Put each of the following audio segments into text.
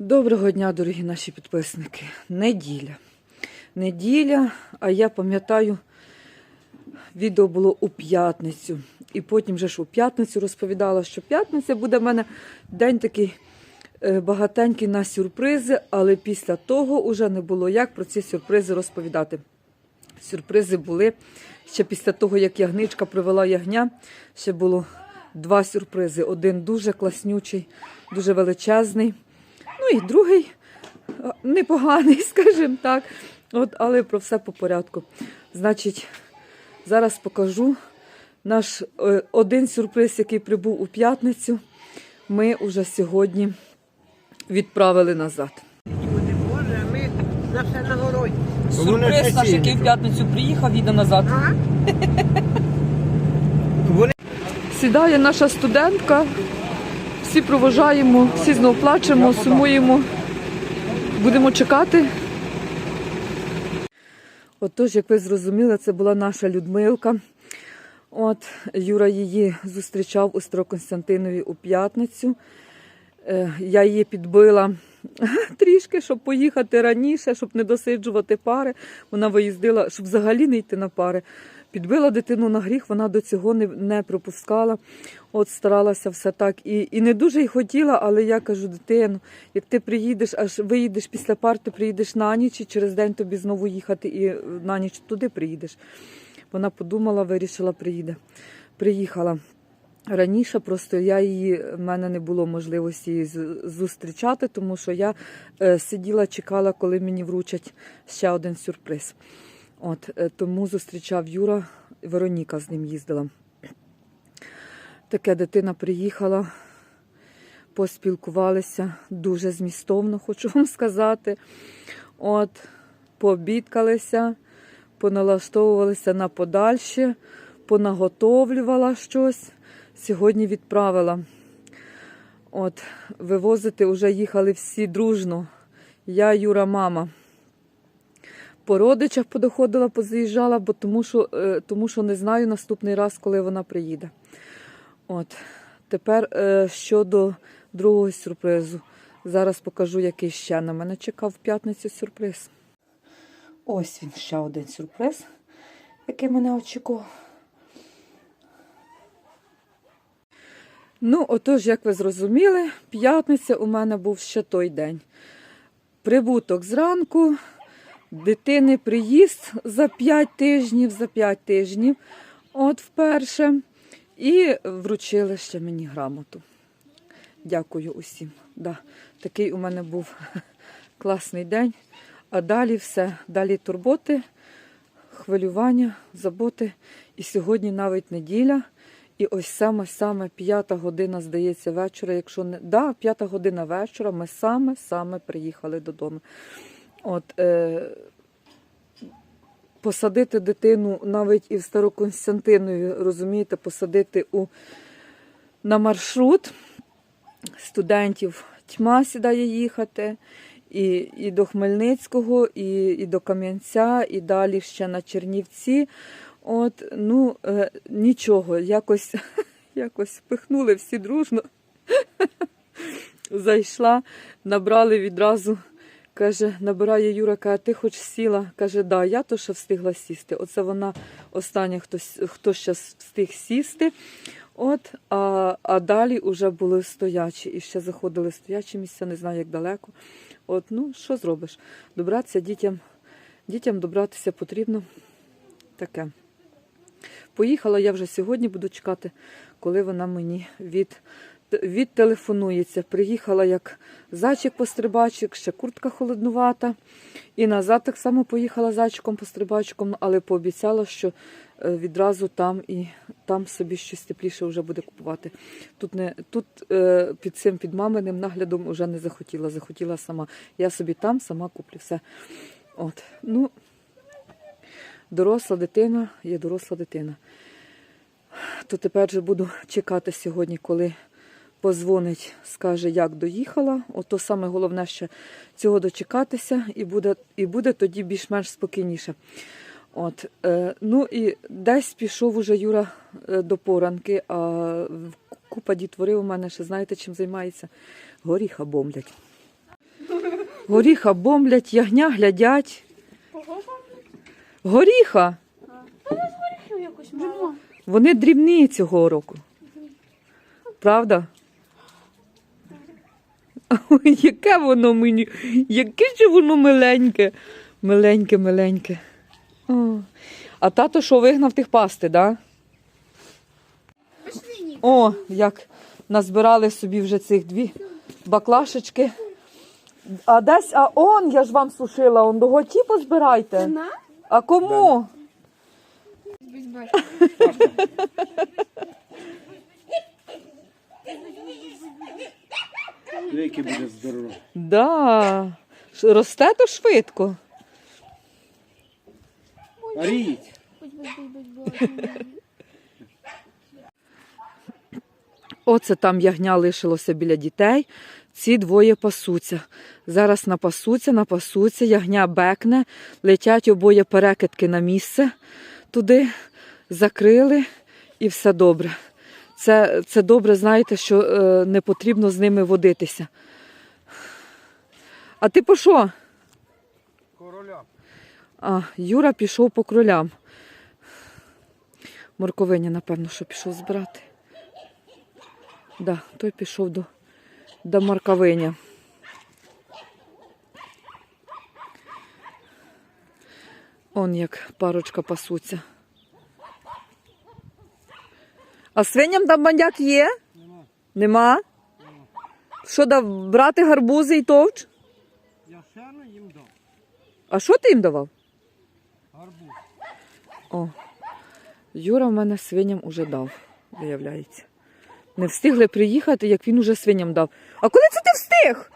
Доброго дня, дорогі наші підписники. Неділя. Неділя, а я пам'ятаю, відео було у п'ятницю. І потім же ж у п'ятницю розповідала, що п'ятниця буде в мене день такий е, багатенький на сюрпризи, але після того вже не було як про ці сюрпризи розповідати. Сюрпризи були ще після того, як ягничка привела ягня. Ще було два сюрпризи. Один дуже класнючий, дуже величезний. Ну і другий е, непоганий, скажімо так. От, але про все по порядку. Значить, зараз покажу наш е, один сюрприз, який прибув у п'ятницю. Ми вже сьогодні відправили назад. Люди Боже, ми на все на городі. Сюрприз наш, який в п'ятницю приїхав, їде назад. Ага. Сідає наша студентка. Всі проважаємо, всі знову плачемо, сумуємо. Будемо чекати. Отож, як ви зрозуміли, це була наша Людмилка. От Юра її зустрічав у Староконстантинові у п'ятницю. Е, Я її підбила трішки, щоб поїхати раніше, щоб не досиджувати пари. Вона виїздила, щоб взагалі не йти на пари. Підбила дитину на гріх, вона до цього не, не пропускала. От старалася все так. І, і не дуже й хотіла, але я кажу, дитину, як ти приїдеш, аж виїдеш після пар, ти приїдеш на ніч, і через день тобі знову їхати і на ніч туди приїдеш. Вона подумала, вирішила, приїде. Приїхала. Раніше просто я її, в мене не було можливості її зустрічати, тому що я е, сиділа, чекала, коли мені вручать ще один сюрприз. От, е, тому зустрічав Юра, Вероніка з ним їздила. Таке дитина приїхала, поспілкувалися дуже змістовно, хочу вам сказати. От, пообідкалися, поналаштовувалися на подальше, понаготовлювала щось. Сьогодні відправила. От, вивозити вже їхали всі дружно. Я, Юра, мама. По родичах подоходила, позаїжджала, бо тому що, е, тому що не знаю наступний раз, коли вона приїде. От. Тепер е, щодо другого сюрпризу. Зараз покажу, який ще на мене чекав в п'ятницю сюрприз. Ось він ще один сюрприз, який мене очікував. Ну, отож, як ви зрозуміли, п'ятниця у мене був ще той день. Прибуток зранку, дитини приїзд за 5 тижнів, за 5 тижнів, от вперше. І вручили ще мені грамоту. Дякую усім. Да, такий у мене був класний день. А далі все, далі турботи, хвилювання, заботи. І сьогодні навіть неділя. І ось саме саме п'ята година, здається, вечора. Якщо не да, п'ята година вечора, ми саме саме приїхали додому. От е, посадити дитину навіть і в Староконстантинові, розумієте, посадити у на маршрут студентів тьма сідає їхати. І, і до Хмельницького, і, і до Кам'янця, і далі ще на Чернівці. От, ну, е, нічого, якось, якось впихнули всі дружно. Зайшла, набрали відразу. Каже, набирає Юра, каже, ти хоч сіла? Каже, да, я то ще встигла сісти. Оце вона остання, хто, хто ще встиг сісти. От, а, а далі вже були стоячі. І ще заходили стоячі місця, не знаю, як далеко. От, ну, що зробиш? Добратися дітям, дітям добратися потрібно. Таке. Поїхала я вже сьогодні, буду чекати, коли вона мені від, відтелефонується. Приїхала як зайчик-пострибачик, ще куртка холоднувата. І назад так само поїхала зайчиком-пострибачиком, але пообіцяла, що е, відразу там і там собі щось тепліше вже буде купувати. Тут не тут е, під цим під маминим наглядом вже не захотіла, захотіла сама. Я собі там сама куплю все. От, ну, доросла дитина є доросла дитина. То тепер же буду чекати сьогодні, коли позвонить, скаже, як доїхала. Ото саме головне ще цього дочекатися, і буде, і буде тоді більш-менш спокійніше. От, е, ну і десь пішов уже Юра е, до поранки, а купа дітвори у мене ще знаєте, чим займається? Горіха бомблять. Горіха бомблять, ягня глядять. Горіха. Вони дрібні цього року. Правда? Ой, яке воно мені, яке ж воно миленьке. Миленьке, миленьке. О. А тато що вигнав тих пасти? Да? О, як назбирали собі вже цих дві баклашечки. А десь, а он, я ж вам сушила, он до готі позбирайте. А кому? Який буде здорово. Да. Росте то швидко. Оце там ягня лишилося біля дітей. Ці двоє пасуться. Зараз напасуться, напасуться, ягня бекне, летять обоє перекидки на місце туди, закрили і все добре. Це, це добре, знаєте, що е, не потрібно з ними водитися. А ти по що? Короля. А, Юра пішов по кролям. Морковиня, напевно, що пішов збирати. Да, той пішов до, до морковиня. Он як парочка пасуться. А свиням там бандяк є? Нема. Нема? Що дав брати гарбузи і товч? Я сяну їм дав. А що ти їм давав? Гарбуз. О, Юра в мене свиням уже дав, виявляється. Не встигли приїхати, як він уже свиням дав. А коли це ти встиг?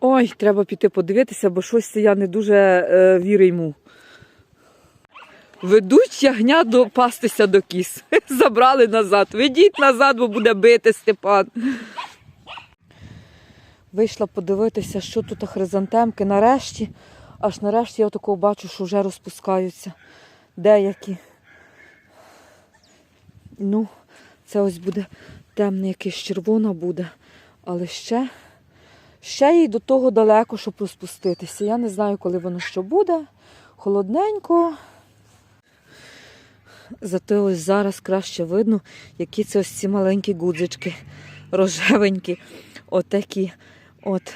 Ой, треба піти подивитися, бо щось я не дуже е, вірю йому. Ведуть ягня до пастися до кіз. Забрали назад. Ведіть назад, бо буде бити Степан. Вийшла подивитися, що тут хризантемки. Нарешті, аж нарешті я такого бачу, що вже розпускаються. Деякі. Ну, це ось буде темне, якесь червона буде. Але ще Ще їй до того далеко, щоб розпуститися. Я не знаю, коли воно що буде. Холодненько. Зате ось зараз краще видно, які це ось ці маленькі гудзички, рожевенькі. Отакі. От.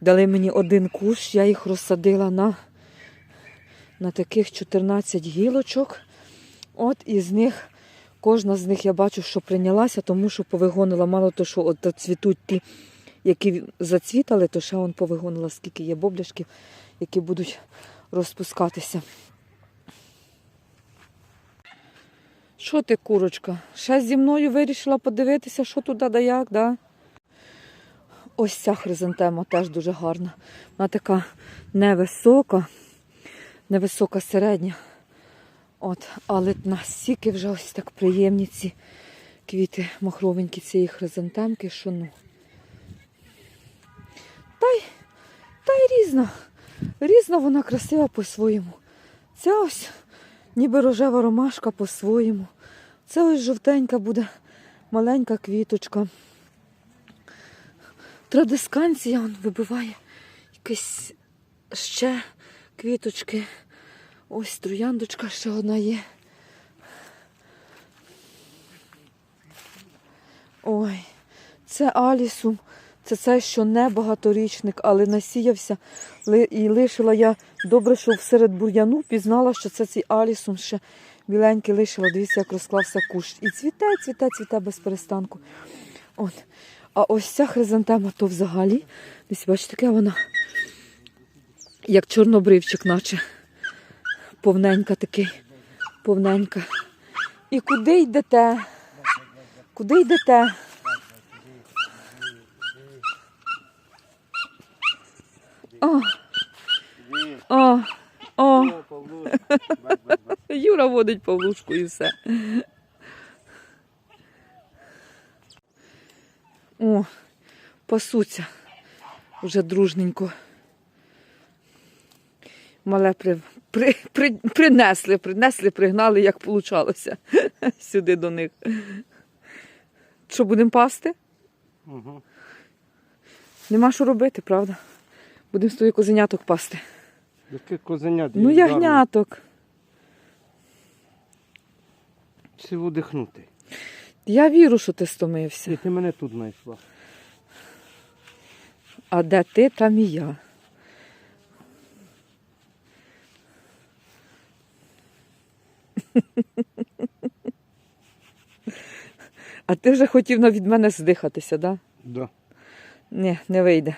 Дали мені один кущ, я їх розсадила на, на таких 14 гілочок. От із них, кожна з них я бачу, що прийнялася, тому що повигонила мало то, що от цвітуть ті які зацвітали, то ще он повигонила, скільки є бобляшків, які будуть розпускатися. Що ти, курочка? Ще зі мною вирішила подивитися, що туди да як, да? Ось ця хризантема теж дуже гарна. Вона така невисока, невисока середня. От, але настільки вже ось так приємні ці квіти махровенькі цієї хризантемки, що ну. Та й, та й різна. Різна вона красива по-своєму. Ця ось ніби рожева ромашка по-своєму. Це ось жовтенька буде маленька квіточка. Традисканція он вибиває якісь ще квіточки. Ось трояндочка ще одна є. Ой, це алісум. Це цей, що не багаторічник, але насіявся. І лишила я добре, що всеред бур'яну пізнала, що це цей алісум ще біленький лишила. Дивіться, як розклався кущ. І цвіте, цвіте, цвіте без перестанку. От. А ось ця хризантема, то взагалі, десь бачите, яка вона, як чорнобривчик, наче. Повненька такий, повненька. І куди йдете? Куди йдете? О, о, о. Юра водить Павлушку і все. О, пасуться вже дружненько. Мале при, при, при, принесли, принесли, пригнали, як получалося сюди до них. Що, будемо пасти? Угу. Нема що робити, правда? Будемо з тобою козеняток пасти. Яке козенят. Ну, ягняток. Чи видихнути. Я вірю, що ти стомився. Ти, ти мене тут знайшла. А де ти, там і я. А ти вже хотів від мене здихатися, да? Да. Ні, не вийде.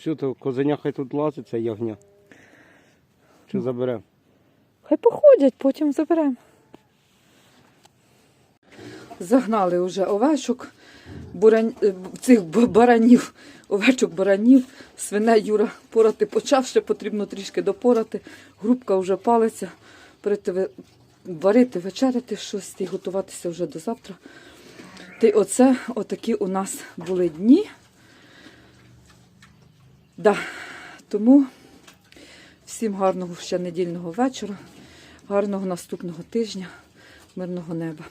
Що то козеня хай тут лазить, це ягня. Чи заберемо? Хай походять, потім заберемо. Загнали вже овечок, бурань... е, цих баранів, овечок баранів, свиней Юра порати почав, ще потрібно трішки допорати. Грубка вже палиться, перейти варити, вечеряти щось і готуватися вже до завтра. Та й оце отакі у нас були дні. Да. Тому всім гарного ще недільного вечора, гарного наступного тижня, мирного неба.